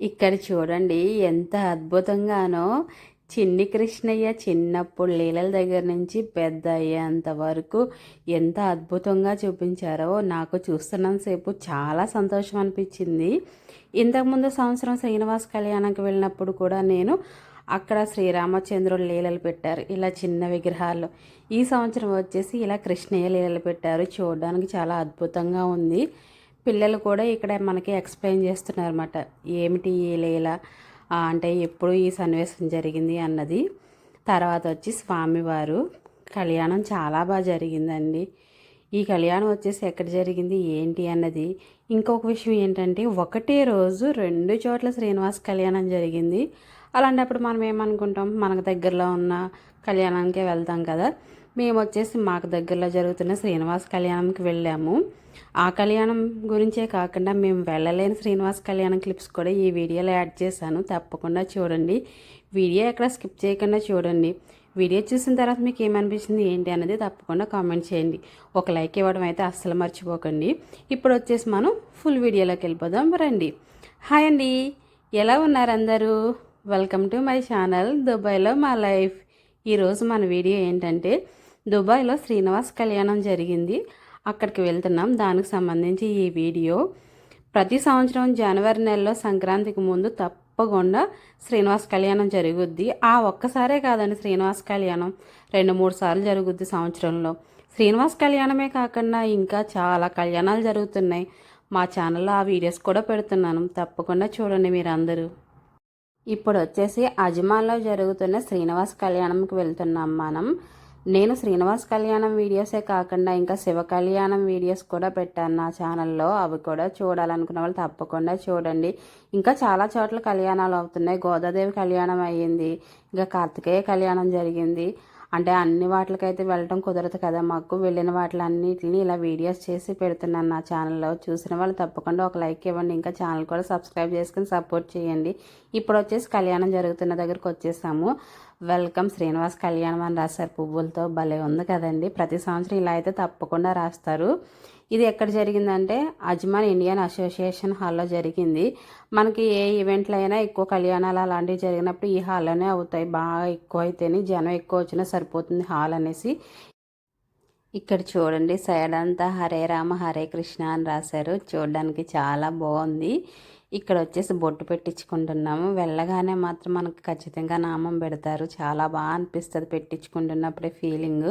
ఇక్కడ చూడండి ఎంత అద్భుతంగానో చిన్ని కృష్ణయ్య చిన్నప్పుడు లీలల దగ్గర నుంచి పెద్ద అయ్యేంత వరకు ఎంత అద్భుతంగా చూపించారో నాకు చూస్తున్నంతసేపు చాలా సంతోషం అనిపించింది. ఇంతకుముందు సంవత్సరం శ్రీనివాస్ కళ్యాణంకి వెళ్ళినప్పుడు కూడా నేను అక్కడ శ్రీరామచంద్రుడు లీలలు పెట్టారు. ఇలా చిన్న విగ్రహాలు ఈ సంవత్సరం వచ్చేసి ఇలా కృష్ణయ్య లీలలు పెట్టారు. చూడడానికి చాలా అద్భుతంగా ఉంది. పిల్లలు కూడా ఇక్కడ మనకి ఎక్స్ప్లెయిన్ చేస్తున్నారన్నమాట. ఏమిటి ఈ లీల? అంటే ఎప్పుడు ఈ సన్నివేశం జరిగింది అన్నది. తర్వాత వచ్చి స్వామివారు కళ్యాణం చాలా బాగా జరిగిందండి. ఈ కళ్యాణం వచ్చేసి ఎక్కడ జరిగింది ఏంటి అన్నది. ఇంకొక విషయం ఏంటంటే ఒకటే రోజు రెండు చోట్ల శ్రీనివాస్ కళ్యాణం జరిగింది. అలాంటప్పుడు మనం ఏమనుకుంటాం? మనకు దగ్గరలో ఉన్న కళ్యాణానికే వెళ్తాం కదా. మేము వచ్చేసి మాకు దగ్గరలో జరుగుతున్న శ్రీనివాస్ కళ్యాణంకి వెళ్ళాము. ఆ కళ్యాణం గురించే కాకుండా మేము వెళ్ళలేని శ్రీనివాస్ కళ్యాణం క్లిప్స్ కూడా ఈ వీడియోలో యాడ్ చేశాను. తప్పకుండా చూడండి. వీడియో ఎక్కడ స్కిప్ చేయకుండా చూడండి. వీడియో చూసిన తర్వాత మీకు ఏమనిపించింది ఏంటి అనేది తప్పకుండా కామెంట్ చేయండి. ఒక లైక్ ఇవ్వడం అయితే అస్సలు మర్చిపోకండి. ఇప్పుడు వచ్చేసి మనం ఫుల్ వీడియోలోకి వెళ్ళిపోదాం. రండి. హాయ్ అండి. ఎలా ఉన్నారు అందరూ? వెల్కమ్ టు మై ఛానల్ దుబాయ్లో మా లైఫ్ ఈరోజు మన వీడియో ఏంటంటే దుబాయ్లో శ్రీనివాస్ కళ్యాణం జరిగింది. అక్కడికి వెళ్తున్నాం. దానికి సంబంధించి ఈ వీడియో ప్రతి సంవత్సరం జనవరి నెలలో సంక్రాంతికి ముందు తప్పకుండా శ్రీనివాస్ కళ్యాణం జరుగుద్ది. ఆ ఒక్కసారే కాదండి శ్రీనివాస్ కళ్యాణం. రెండు మూడు సార్లు జరుగుద్ది సంవత్సరంలో. శ్రీనివాస్ కళ్యాణమే కాకుండా ఇంకా చాలా కళ్యాణాలు జరుగుతున్నాయి. మా ఛానల్లో ఆ వీడియోస్ కూడా పెడుతున్నాను. తప్పకుండా చూడండి మీరందరూ. ఇప్పుడు వచ్చేసి అజమాన్లో జరుగుతున్న శ్రీనివాస్ కళ్యాణంకి వెళ్తున్నాం మనం. నేను శ్రీనివాస్ కళ్యాణం వీడియోసే కాకుండా ఇంకా శివ కళ్యాణం వీడియోస్ కూడా పెట్టాను నా ఛానల్లో. అవి కూడా చూడాలనుకున్న వాళ్ళు తప్పకుండా చూడండి. ఇంకా చాలా చోట్ల కళ్యాణాలు అవుతున్నాయి. గోదాదేవి కళ్యాణం అయ్యింది. ఇంకా కార్తికేయ కళ్యాణం జరిగింది. అంటే అన్ని వాటికైతే వెళ్ళటం కుదరదు కదా మాకు. వెళ్ళిన వాటిలన్నిటిని ఇలా వీడియోస్ చేసి పెడుతున్నాను నా ఛానల్లో. చూసిన వాళ్ళు తప్పకుండా ఒక లైక్ ఇవ్వండి. ఇంకా ఛానల్ కూడా సబ్స్క్రైబ్ చేసుకుని సపోర్ట్ చేయండి. ఇప్పుడు వచ్చేసి కళ్యాణం జరుగుతున్న దగ్గరికి వచ్చేసాము. వెల్కమ్ శ్రీనివాస్ కళ్యాణం అని రాశారు. పువ్వులతో భలే ఉంది కదండి. ప్రతి సంవత్సరం ఇలా అయితే తప్పకుండా రాస్తారు. ఇది ఎక్కడ జరిగిందంటే అజ్మాన్ ఇండియన్ అసోసియేషన్ హాల్లో జరిగింది. మనకి ఏ ఈవెంట్లు అయినా ఎక్కువ కళ్యాణాలు అలాంటివి జరిగినప్పుడు ఈ హాల్లోనే అవుతాయి. బాగా ఎక్కువ అయితేనే జనం ఎక్కువ వచ్చినా సరిపోతుంది హాల్ అనేసి. ఇక్కడ చూడండి సైడ్ అంతా హరే రామ హరే కృష్ణ అని రాశారు. చూడడానికి చాలా బాగుంది. ఇక్కడ వచ్చేసి బొట్టు పెట్టించుకుంటున్నాము. వెళ్ళగానే మాత్రం మనకు ఖచ్చితంగా నామం పెడతారు. చాలా బాగా అనిపిస్తుంది పెట్టించుకుంటున్నప్పుడే ఫీలింగ్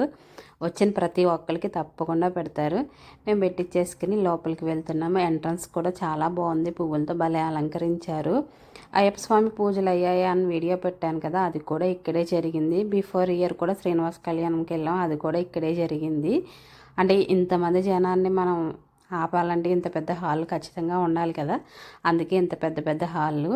వచ్చిన ప్రతి ఒక్కరికి తప్పకుండా పెడతారు. మేము పెట్టించేసుకుని లోపలికి వెళ్తున్నాము. ఎంట్రన్స్ కూడా చాలా బాగుంది. పువ్వులతో భలే అలంకరించారు. అయ్యప్ప స్వామి పూజలు అయ్యాయి అని వీడియో పెట్టాను కదా అది కూడా ఇక్కడే జరిగింది. బిఫోర్ ఇయర్ కూడా శ్రీనివాస్ కళ్యాణంకి వెళ్ళాం. అది కూడా ఇక్కడే జరిగింది. అంటే ఇంతమంది జనాన్ని మనం ఆపాలంటే ఇంత పెద్ద హాల్ ఖచ్చితంగా ఉండాలి కదా. అందుకే ఇంత పెద్ద పెద్ద హాళ్ళు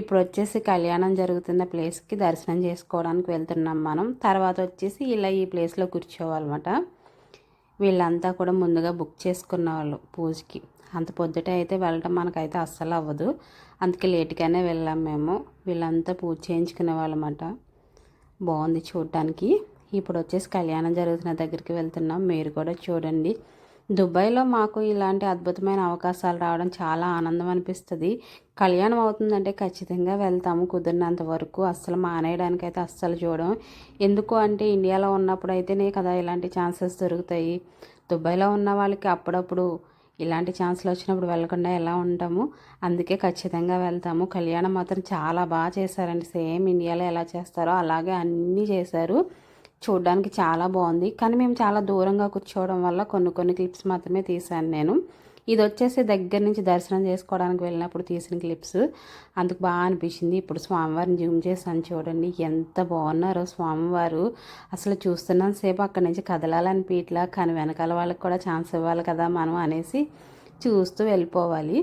ఇప్పుడు వచ్చేసి కళ్యాణం జరుగుతున్న ప్లేస్కి దర్శనం చేసుకోవడానికి వెళ్తున్నాం మనం. తర్వాత వచ్చేసి ఇలా ఈ ప్లేస్లో కూర్చోవాలన్నమాట. వీళ్ళంతా కూడా ముందుగా బుక్ చేసుకున్న వాళ్ళు పూజకి. అంత పొద్దుట అయితే వెళ్ళడం మనకైతే అస్సలు అవ్వదు. అందుకే లేట్గానే వెళ్ళాం మేము. వీళ్ళంతా పూజ చేయించుకునే వాళ్ళమాట బాగుంది చూడటానికి ఇప్పుడు వచ్చేసి కళ్యాణం జరుగుతున్న దగ్గరికి వెళ్తున్నాం. మీరు కూడా చూడండి. దుబాయ్లో మాకు ఇలాంటి అద్భుతమైన అవకాశాలు రావడం చాలా ఆనందం అనిపిస్తుంది కళ్యాణం అవుతుందంటే ఖచ్చితంగా వెళ్తాము కుదిరినంత వరకు. అస్సలు మానేయడానికి అయితే అస్సలు చూడడం ఎందుకు అంటే ఇండియాలో ఉన్నప్పుడు అయితేనే కదా ఇలాంటి ఛాన్సెస్ దొరుకుతాయి. దుబాయ్లో ఉన్న వాళ్ళకి అప్పుడప్పుడు ఇలాంటి ఛాన్స్లు వచ్చినప్పుడు వెళ్ళకుండా ఎలా ఉంటాము? అందుకే ఖచ్చితంగా వెళ్తాము. కళ్యాణం మాత్రం చాలా బాగా చేశారండి. సేమ్ ఇండియాలో ఎలా చేస్తారో అలాగే అన్నీ చేశారు. చూడడానికి చాలా బాగుంది. కానీ మేము చాలా దూరంగా కూర్చోవడం వల్ల కొన్ని కొన్ని క్లిప్స్ మాత్రమే తీశాను నేను. ఇది వచ్చేసి దగ్గర నుంచి దర్శనం చేసుకోవడానికి వెళ్ళినప్పుడు తీసిన క్లిప్స్. అందుకు బాగా అనిపించింది. ఇప్పుడు స్వామివారిని జూమ్ చేశాను చూడండి. ఎంత బాగున్నారో స్వామివారు. అసలు చూస్తున్నాను సేపు అక్కడి నుంచి కదలాలనిపించట్లా కానీ వెనకాల వాళ్ళకి కూడా ఛాన్స్ ఇవ్వాలి కదా మనం అనేసి చూస్తూ వెళ్ళిపోవాలి.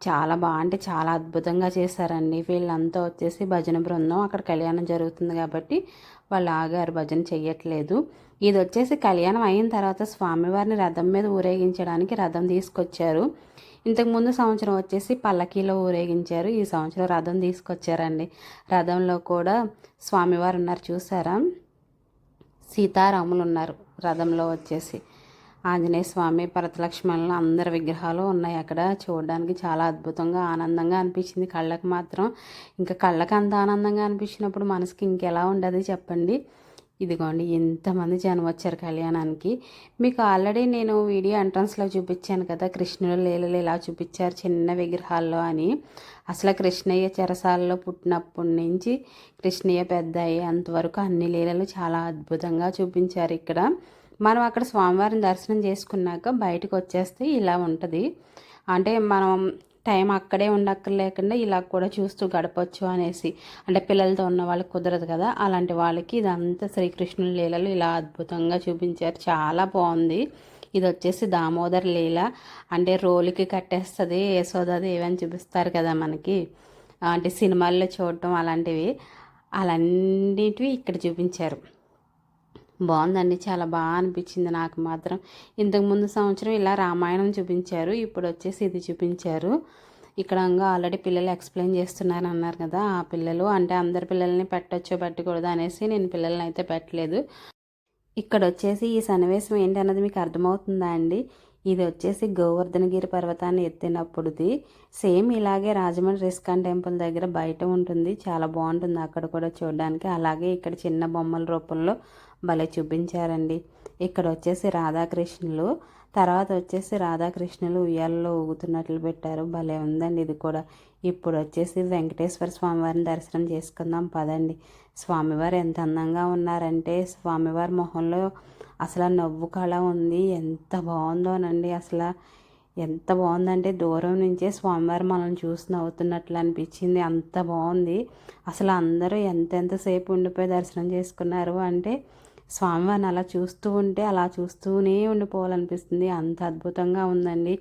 చాలా బాగా అంటే చాలా అద్భుతంగా చేశారండి. వీళ్ళంతా వచ్చేసి భజన బృందం. అక్కడ కళ్యాణం జరుగుతుంది కాబట్టి వాళ్ళు ఆగారు భజన చెయ్యట్లేదు. ఇది వచ్చేసి కళ్యాణం అయిన తర్వాత స్వామివారిని రథం మీద ఊరేగించడానికి రథం తీసుకొచ్చారు. ఇంతకుముందు సంవత్సరం వచ్చేసి పల్లకీలో ఊరేగించారు. ఈ సంవత్సరం రథం తీసుకొచ్చారండి. రథంలో కూడా స్వామివారు ఉన్నారు చూసారా? సీతారాములు ఉన్నారు రథంలో వచ్చేసి. ఆంజనేయ స్వామి భరతలక్ష్మణులు అందరి విగ్రహాలు ఉన్నాయి అక్కడ. చూడడానికి చాలా అద్భుతంగా ఆనందంగా అనిపించింది. కళ్ళకు మాత్రం ఇంకా కళ్ళకు అంత ఆనందంగా అనిపించినప్పుడు మనసుకి ఇంకెలా ఉండదు చెప్పండి. ఇదిగోండి ఎంతమంది జనం వచ్చారు కళ్యాణానికి. మీకు ఆల్రెడీ నేను వీడియో ఎంట్రన్స్లో చూపించాను కదా కృష్ణుడు లీలలు ఇలా చూపించారు చిన్న విగ్రహాల్లో అని. అసలు కృష్ణయ్య చెరసాలలో పుట్టినప్పటి నుంచి కృష్ణయ్య పెద్ద అయ్యేంతవరకు అన్ని లీలలు చాలా అద్భుతంగా చూపించారు ఇక్కడ. మనం అక్కడ స్వామివారిని దర్శనం చేసుకున్నాక బయటకు వచ్చేస్తే ఇలా ఉంటుంది. అంటే మనం టైం అక్కడే ఉండక్కర్లేకుండా ఇలా కూడా చూస్తూ గడపచ్చు అనేసి. అంటే పిల్లలతో ఉన్న వాళ్ళకి కుదరదు కదా. అలాంటి వాళ్ళకి ఇదంతా శ్రీకృష్ణుల లీలలు ఇలా అద్భుతంగా చూపించారు. చాలా బాగుంది. ఇది వచ్చేసి దామోదర్ లీల. అంటే రోలుకి కట్టేస్తుంది యశోదది ఏవని చూపిస్తారు కదా మనకి. అంటే సినిమాల్లో చూడటం అలాంటివి. అలాంటివి ఇక్కడ చూపించారు. బాగుందండి. చాలా బాగా అనిపించింది నాకు మాత్రం. ఇంతకుముందు సంవత్సరం ఇలా రామాయణం చూపించారు. ఇప్పుడు వచ్చేసి ఇది చూపించారు. ఇక్కడ ఆల్రెడీ పిల్లలు ఎక్స్ప్లెయిన్ చేస్తున్నారు అన్నారు కదా. ఆ పిల్లలు అంటే అందరి పిల్లల్ని పెట్టచ్చో పెట్టకూడదు అనేసి నేను పిల్లల్ని అయితే పెట్టలేదు. ఇక్కడ వచ్చేసి ఈ సన్నివేశం ఏంటి అన్నది మీకు అర్థమవుతుందా అండి? ఇది వచ్చేసి గోవర్ధనగిరి పర్వతాన్ని ఎత్తినప్పుడుది. సేమ్ ఇలాగే రాజమండ్రి రిస్కాన్ టెంపుల్ దగ్గర బయట ఉంటుంది. చాలా బాగుంటుంది అక్కడ కూడా చూడడానికి. అలాగే ఇక్కడ చిన్న బొమ్మల రూపంలో భలే చూపించారండి. ఇక్కడ వచ్చేసి రాధాకృష్ణులు తర్వాత వచ్చేసి రాధాకృష్ణులు ఉయ్యాలలో ఊగుతున్నట్లు పెట్టారు. భలే ఉందండి ఇది కూడా. ఇప్పుడు వచ్చేసి వెంకటేశ్వర స్వామివారిని దర్శనం చేసుకుందాం పదండి. స్వామివారు ఎంత అందంగా ఉన్నారంటే స్వామివారి మొహంలో అసలు నవ్వు కళ ఉంది. ఎంత బాగుందోనండి అసలు. ఎంత బాగుందంటే దూరం నుంచే స్వామివారు మనల్ని చూసి నవ్వుతున్నట్లు అనిపించింది. అంత బాగుంది. అసలు అందరూ ఎంతెంతసేపు ఉండిపోయి దర్శనం చేసుకున్నారు అంటే స్వామివారిని అలా చూస్తూ ఉంటే అలా చూస్తూనే ఉండిపోవాలనిపిస్తుంది. అంత అద్భుతంగా ఉందండి.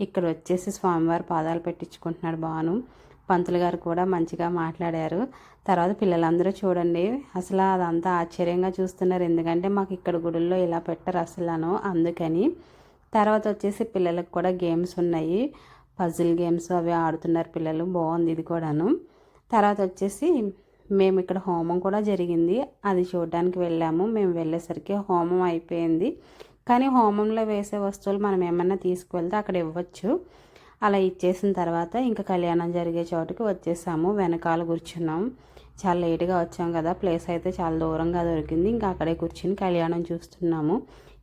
ఇక్కడ వచ్చేసి స్వామివారి పాదాలు పెట్టించుకుంటున్నాడు బాను పంతులు గారు కూడా మంచిగా మాట్లాడారు. తర్వాత పిల్లలందరూ చూడండి. అసలు అదంతా ఆశ్చర్యంగా చూస్తున్నారు. ఎందుకంటే మాకు ఇక్కడ గుడుల్లో ఇలా పెట్టరు అసలు అందుకని. తర్వాత వచ్చేసి పిల్లలకు కూడా గేమ్స్ ఉన్నాయి. పజిల్ గేమ్స్ అవి ఆడుతున్నారు పిల్లలు. బాగుంది ఇది కూడాను. తర్వాత వచ్చేసి మేము ఇక్కడ హోమం కూడా జరిగింది. అది చూడడానికి వెళ్ళాము. మేము వెళ్ళేసరికి హోమం అయిపోయింది. కానీ హోమంలో వేసే వస్తువులు మనం ఏమన్నా తీసుకువెళ్తే అక్కడ ఇవ్వచ్చు. అలా ఇచ్చేసిన తర్వాత ఇంకా కళ్యాణం జరిగే చోటుకి వచ్చేసాము. వెనకాల కూర్చున్నాం. చాలా లేటుగా వచ్చాం కదా. ప్లేస్ అయితే చాలా దూరంగా దొరికింది. ఇంకా అక్కడే కూర్చుని కళ్యాణం చూస్తున్నాము.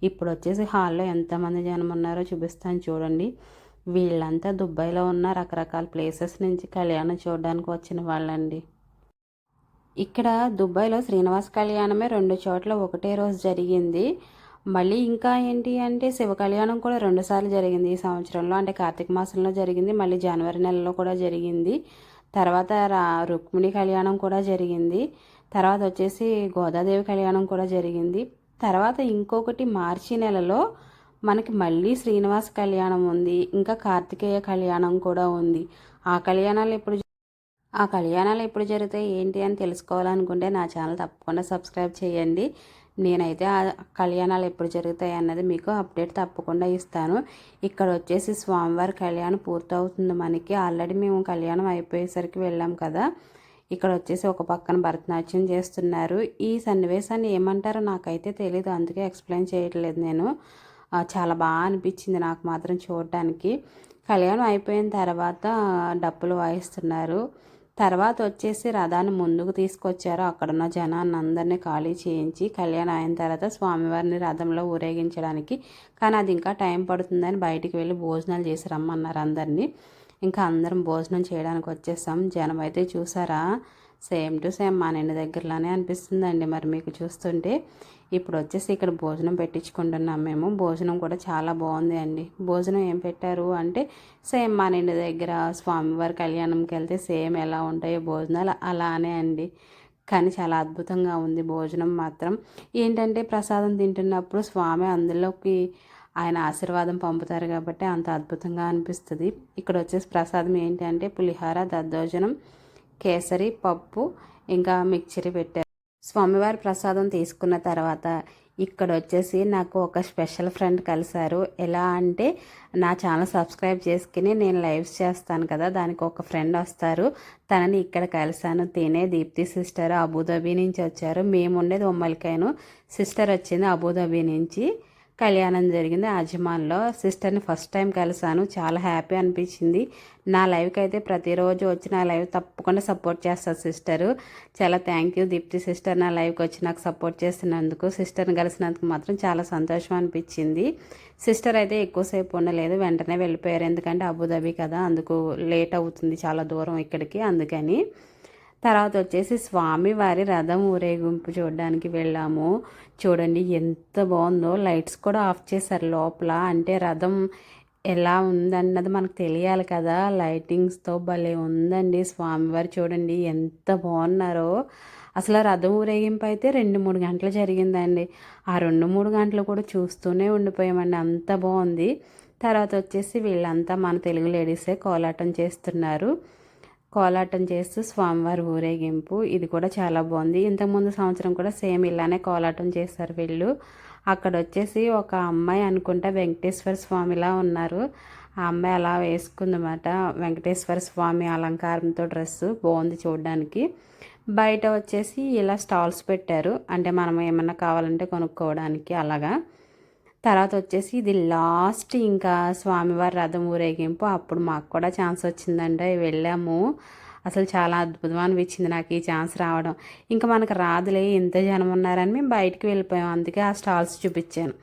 ఇప్పుడు వచ్చేసి హాల్లో ఎంతమంది జనం ఉన్నారో చూపిస్తాను చూడండి. వీళ్ళంతా దుబాయ్లో ఉన్న రకరకాల ప్లేసెస్ నుంచి కళ్యాణం చూడడానికి వచ్చిన వాళ్ళండి. ఇక్కడ దుబాయ్లో శ్రీనివాస కళ్యాణమే రెండు చోట్ల ఒకటే రోజు జరిగింది. మళ్ళీ ఇంకా ఏంటి అంటే శివ కళ్యాణం కూడా రెండుసార్లు జరిగింది ఈ సంవత్సరంలో. అంటే కార్తీక మాసంలో జరిగింది మళ్ళీ జనవరి నెలలో కూడా జరిగింది. తర్వాత రా రుక్మిణి కళ్యాణం కూడా జరిగింది. తర్వాత వచ్చేసి గోదాదేవి కళ్యాణం కూడా జరిగింది. తర్వాత ఇంకొకటి మార్చి నెలలో మనకి మళ్ళీ శ్రీనివాస కళ్యాణం ఉంది. ఇంకా కార్తికేయ కళ్యాణం కూడా ఉంది. ఆ కళ్యాణాలు ఎప్పుడు ఆ కళ్యాణాలు ఎప్పుడు జరుగుతాయి ఏంటి అని తెలుసుకోవాలనుకుంటే నా ఛానల్ తప్పకుండా సబ్స్క్రైబ్ చేయండి. నేనైతే ఆ కళ్యాణాలు ఎప్పుడు జరుగుతాయి అన్నది మీకు అప్డేట్ తప్పకుండా ఇస్తాను. ఇక్కడ వచ్చేసి స్వామివారి కళ్యాణం పూర్తవుతుంది మనకి. ఆల్రెడీ మేము కళ్యాణం అయిపోయేసరికి వెళ్ళాం కదా. ఇక్కడ వచ్చేసి ఒక పక్కన భరతనాట్యం చేస్తున్నారు. ఈ సన్నివేశాన్ని ఏమంటారో నాకైతే తెలియదు అందుకే ఎక్స్ప్లెయిన్ చేయట్లేదు నేను. చాలా బాగా అనిపించింది నాకు మాత్రం చూడటానికి కళ్యాణం అయిపోయిన తర్వాత డప్పులు వాయిస్తున్నారు. తర్వాత వచ్చేసి రథాన్ని ముందుకు తీసుకొచ్చారు. అక్కడున్న జనాన్ని అందరినీ ఖాళీ చేయించి కళ్యాణం అయిన తర్వాత స్వామివారిని రథంలో ఊరేగించడానికి. కానీ అది ఇంకా టైం పడుతుందని బయటికి వెళ్ళి భోజనాలు చేసి రమ్మన్నారు అందరినీ. ఇంకా అందరం భోజనం చేయడానికి వచ్చేసాం. జనం అయితే చూసారా? సేమ్ టు సేమ్ మా నిన్న దగ్గరలోనే అనిపిస్తుందండి మరి మీకు చూస్తుంటే. ఇప్పుడు వచ్చేసి ఇక్కడ భోజనం పెట్టించుకుంటున్నాం మేము. భోజనం కూడా చాలా బాగుంది అండి. భోజనం ఏం పెట్టారు అంటే సేమ్ మా నిండి దగ్గర స్వామివారి కళ్యాణంకి వెళ్తే సేమ్ ఎలా ఉంటాయో భోజనాలు అలానే అండి. కానీ చాలా అద్భుతంగా ఉంది భోజనం మాత్రం. ఏంటంటే ప్రసాదం తింటున్నప్పుడు స్వామి అందులోకి ఆయన ఆశీర్వాదం పంపుతారు కాబట్టి అంత అద్భుతంగా అనిపిస్తుంది. ఇక్కడ వచ్చేసి ప్రసాదం ఏంటంటే పులిహోర పులిహార దద్దోజనం కేసరి పప్పు ఇంకా మిక్చరీ పెట్టారు. స్వామివారి ప్రసాదం తీసుకున్న తర్వాత ఇక్కడ వచ్చేసి నాకు ఒక స్పెషల్ ఫ్రెండ్ కలిశారు. ఎలా అంటే నా ఛానల్ సబ్స్క్రైబ్ చేసుకుని నేను లైవ్స్ చేస్తాను కదా దానికి ఒక ఫ్రెండ్ వస్తారు. తనని ఇక్కడ కలిశాను. తినే దీప్తి సిస్టర్ అబుదాబీ నుంచి వచ్చారు. మేము ఉండేది ఉమ్మలికాయను. సిస్టర్ వచ్చింది అబుదాబీ నుంచి. కళ్యాణం జరిగింది. అజ్మాన్లో సిస్టర్ని ఫస్ట్ టైం కలిసాను చాలా హ్యాపీ అనిపించింది. నా లైవ్కి అయితే ప్రతిరోజు వచ్చి నా లైవ్ తప్పకుండా సపోర్ట్ చేస్తారు సిస్టరు. చాలా థ్యాంక్ యూ దీప్తి సిస్టర్ నా లైవ్కి వచ్చి నాకు సపోర్ట్ చేసినందుకు సిస్టర్ని కలిసినందుకు మాత్రం చాలా సంతోషం అనిపించింది. సిస్టర్ అయితే ఎక్కువసేపు ఉండలేదు. వెంటనే వెళ్ళిపోయారు. ఎందుకంటే అబుదాబి కదా అందుకు లేట్ అవుతుంది చాలా దూరం ఇక్కడికి. అందుకని తర్వాత వచ్చేసి స్వామివారి రథం ఊరేగింపు చూడడానికి వెళ్ళాము. చూడండి ఎంత బాగుందో. లైట్స్ కూడా ఆఫ్ చేశారు లోపల. అంటే రథం ఎలా ఉందన్నది మనకు తెలియాలి కదా. లైటింగ్స్తో భలే ఉందండి స్వామివారు చూడండి ఎంత బాగున్నారో. అసలు రథం ఊరేగింపు అయితే రెండు మూడు గంటలు జరిగిందండి. ఆ రెండు మూడు గంటలు కూడా చూస్తూనే ఉండిపోయామండి. అంత బాగుంది. తర్వాత వచ్చేసి వీళ్ళంతా మన తెలుగు లేడీసే కోలాటం చేస్తున్నారు. కోలాటం చేస్తూ స్వామివారి ఊరేగింపు. ఇది కూడా చాలా బాగుంది. ఇంతకుముందు సంవత్సరం కూడా సేమ్ ఇలానే కోలాటం చేస్తారు వీళ్ళు. అక్కడ వచ్చేసి ఒక అమ్మాయి అనుకుంటా వెంకటేశ్వర స్వామిలా ఉన్నారు. ఆ అమ్మాయి అలా వేసుకుందన్నమాట. వెంకటేశ్వర స్వామి అలంకారంతో డ్రెస్సు బాగుంది చూడడానికి. బయట వచ్చేసి ఇలా స్టాల్స్ పెట్టారు. అంటే మనం ఏమన్నా కావాలంటే కొనుక్కోవడానికి అలాగా. తర్వాత వచ్చేసి ఇది లాస్ట్ ఇంకా స్వామివారి రథం ఊరేగింపు. అప్పుడు మాకు కూడా ఛాన్స్ వచ్చిందంటే. వెళ్ళాము. అసలు చాలా అద్భుతం అనిపించింది నాకు ఈ ఛాన్స్ రావడం. ఇంకా మనకు రాదులే ఎంత జనం ఉన్నారని మేము బయటికి వెళ్ళిపోయాం. అందుకే ఆ స్టాల్స్ చూపించాను.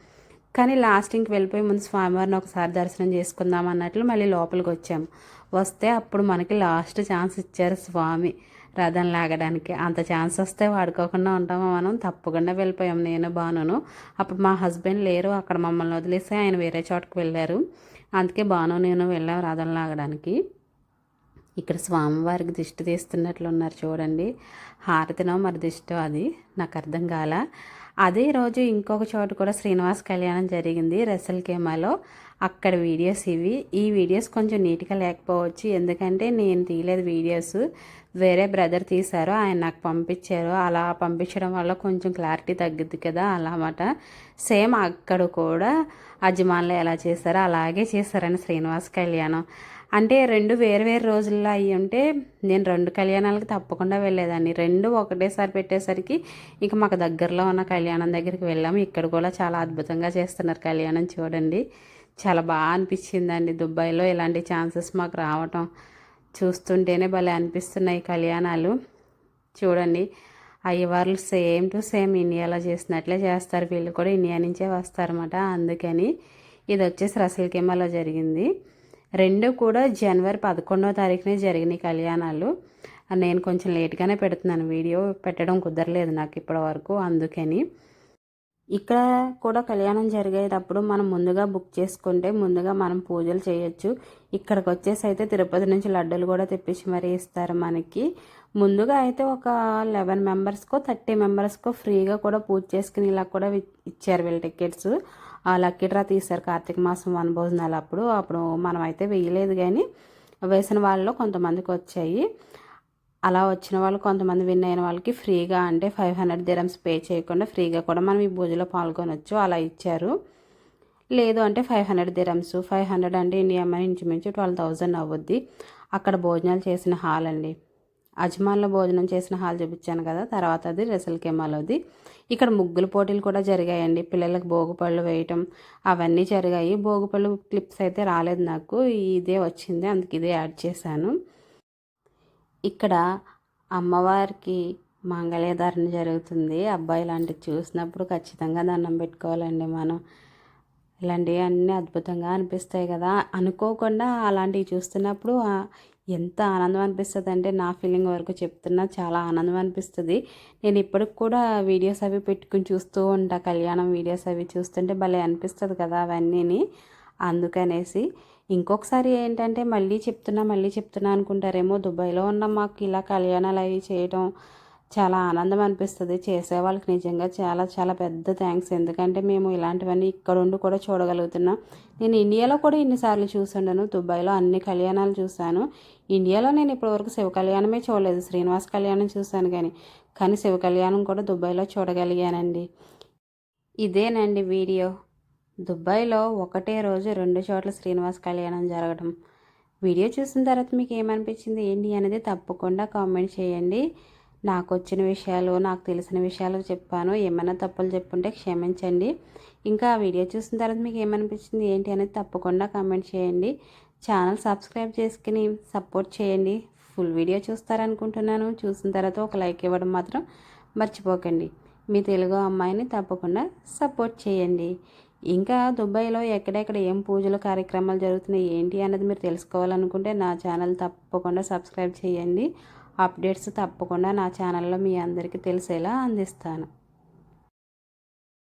కానీ లాస్ట్ ఇంక వెళ్ళిపోయి ముందు స్వామివారిని ఒకసారి దర్శనం చేసుకుందాం అన్నట్లు మళ్ళీ లోపలికి వచ్చాము. వస్తే అప్పుడు మనకి లాస్ట్ ఛాన్స్ ఇచ్చారు స్వామి. రథం లాగడానికి అంత ఛాన్స్ వస్తే వాడుకోకుండా ఉంటామో మనం? తప్పకుండా వెళ్ళిపోయాం నేను బాను అప్పుడు మా హస్బెండ్ లేరు అక్కడ మమ్మల్ని వదిలేసి ఆయన వేరే చోటకి వెళ్ళారు. అందుకే బాను నేను వెళ్ళాం రథం లాగడానికి. ఇక్కడ స్వామివారికి దిష్టి తీస్తున్నట్లు ఉన్నారు చూడండి. హారతినో మరి దిష్టో అది? నాకు అర్థం కాల. అదే రోజు ఇంకొక చోట కూడా శ్రీనివాస్ కళ్యాణం జరిగింది రెసల్ కేమాలో అక్కడ వీడియోస్ ఇవి. ఈ వీడియోస్ కొంచెం నీట్గా లేకపోవచ్చు. ఎందుకంటే నేను తీయలేదు వీడియోస్. వేరే బ్రదర్ తీశారు. ఆయన నాకు పంపించారు. అలా పంపించడం వల్ల కొంచెం క్లారిటీ తగ్గుద్ది కదా అలా అన్నమాట సేమ్ అక్కడ కూడా అజమాన్లు ఎలా చేశారో అలాగే చేశారని శ్రీనివాస్ కళ్యాణం. అంటే రెండు వేరు వేరు రోజుల్లో అయ్యి ఉంటే నేను రెండు కళ్యాణాలకు తప్పకుండా వెళ్ళేదాన్ని. రెండు ఒకటేసారి పెట్టేసరికి ఇంకా మాకు దగ్గరలో ఉన్న కళ్యాణం దగ్గరికి వెళ్ళాము. ఇక్కడ కూడా చాలా అద్భుతంగా చేస్తున్నారు కళ్యాణం చూడండి. చాలా బాగా అనిపించిందండి దుబాయ్లో ఇలాంటి ఛాన్సెస్ మాకు రావటం. చూస్తుంటేనే భలే అనిపిస్తున్నాయి కళ్యాణాలు. చూడండి అయ్యవార్లు సేమ్ టు సేమ్ ఇండియాలో చేసినట్లే చేస్తారు. వీళ్ళు కూడా ఇండియా నుంచే వస్తారన్నమాట అందుకని ఇది వచ్చేసి రసల్కేమాలో జరిగింది. రెండు కూడా జనవరి పదకొండవ తారీఖునే జరిగినాయి కళ్యాణాలు. నేను కొంచెం లేట్గానే పెడుతున్నాను వీడియో. పెట్టడం కుదరలేదు నాకు ఇప్పటి వరకు అందుకని. ఇక్కడ కూడా కళ్యాణం జరిగేటప్పుడు మనం ముందుగా బుక్ చేసుకుంటే ముందుగా మనం పూజలు చేయొచ్చు. ఇక్కడికి వచ్చేసి అయితే తిరుపతి నుంచి లడ్డూలు కూడా తెప్పించి మరీ ఇస్తారు మనకి. ముందుగా అయితే ఒక లెవెన్ మెంబర్స్కో థర్టీ మెంబర్స్కో ఫ్రీగా కూడా పూజ చేసుకుని ఇలా కూడా ఇచ్చారు వీళ్ళ టికెట్స్. ఆ లక్కీ డ్రా తీశారు కార్తీక మాసం వన్ భోజనాలు అప్పుడు. అప్పుడు మనం అయితే వేయలేదు కానీ వేసిన వాళ్ళలో కొంతమందికి వచ్చాయి. అలా వచ్చిన వాళ్ళు కొంతమంది విన్ అయిన వాళ్ళకి ఫ్రీగా అంటే ఫైవ్ హండ్రెడ్ దిరమ్స్ పే చేయకుండా ఫ్రీగా కూడా మనం ఈ పూజలో పాల్గొనవచ్చు అలా ఇచ్చారు. లేదు అంటే five hundred dirhams five hundred అంటే ఇండియా మనీ ఇంచుమించు ట్వెల్వ్ థౌజండ్ అవ్వద్ది అక్కడ భోజనాలు చేసిన హాల్ అండి. అజ్మాన్లో భోజనం చేసిన హాల్ చూపించాను కదా తర్వాత అది రెసల్ కెమాలోది. ఇక్కడ ముగ్గుల పోటీలు కూడా జరిగాయండి. పిల్లలకు భోగుపళ్ళు వేయటం అవన్నీ జరిగాయి. భోగుపళ్ళు క్లిప్స్ అయితే రాలేదు నాకు. ఇదే వచ్చింది అందుకు ఇదే యాడ్ చేశాను. ఇక్కడ అమ్మవారికి మాంగళ్యధారణ జరుగుతుంది. అబ్బాయి లాంటివి చూసినప్పుడు ఖచ్చితంగా దండం పెట్టుకోవాలండి మనం. ఇలాంటివి అన్నీ అద్భుతంగా అనిపిస్తాయి కదా. అనుకోకుండా అలాంటివి చూస్తున్నప్పుడు ఎంత ఆనందం అనిపిస్తుంది అంటే నా ఫీలింగ్ వరకు చెప్తున్నా చాలా ఆనందం అనిపిస్తుంది. నేను ఇప్పటికి కూడా వీడియోస్ అవి పెట్టుకుని చూస్తూ ఉంటా. కళ్యాణం వీడియోస్ అవి చూస్తుంటే భలే అనిపిస్తుంది కదా అవన్నీని. అందుకనేసి ఇంకొకసారి ఏంటంటే మళ్ళీ చెప్తున్నా మళ్ళీ చెప్తున్నా అనుకుంటారేమో. దుబాయ్లో ఉన్న మాకు ఇలా కళ్యాణాలు అవి చేయడం చాలా ఆనందం అనిపిస్తుంది. చేసే వాళ్ళకి నిజంగా చాలా చాలా పెద్ద థ్యాంక్స్. ఎందుకంటే మేము ఇలాంటివన్నీ ఇక్కడ ఉండి కూడా చూడగలుగుతున్నాం. నేను ఇండియాలో కూడా ఇన్నిసార్లు చూసుండను. దుబాయ్లో అన్ని కళ్యాణాలు చూశాను. ఇండియాలో నేను ఇప్పటివరకు శివ కళ్యాణమే చూడలేదు. శ్రీనివాస్ కళ్యాణం చూశాను కానీ కానీ శివ కళ్యాణం కూడా దుబాయ్లో చూడగలిగానండి. ఇదేనండి వీడియో. దుబాయ్లో ఒకటే రోజు రెండు చోట్ల శ్రీనివాస్ కళ్యాణం జరగడం వీడియో చూసిన తర్వాత మీకు ఏమనిపించింది? ఏంటి అనేది తప్పకుండా కామెంట్ చేయండి. నాకు వచ్చిన విషయాలు నాకు తెలిసిన విషయాలు చెప్పాను. ఏమైనా తప్పులు చెప్పుంటే క్షమించండి. ఇంకా ఆ వీడియో చూసిన తర్వాత మీకు ఏమనిపించింది? ఏంటి అనేది తప్పకుండా కామెంట్ చేయండి. ఛానల్ సబ్స్క్రైబ్ చేసుకుని సపోర్ట్ చేయండి. ఫుల్ వీడియో చూస్తారనుకుంటున్నాను. చూసిన తర్వాత ఒక లైక్ ఇవ్వడం మాత్రం మర్చిపోకండి. మీ తెలుగు అమ్మాయిని తప్పకుండా సపోర్ట్ చేయండి. ఇంకా దుబాయ్లో ఎక్కడెక్కడ ఏం పూజలు కార్యక్రమాలు జరుగుతున్నాయి ఏంటి అన్నది మీరు తెలుసుకోవాలనుకుంటే నా ఛానల్ తప్పకుండా సబ్స్క్రైబ్ చేయండి. అప్డేట్స్ తప్పకుండా నా ఛానల్లో మీ అందరికీ తెలిసేలా అందిస్తాను.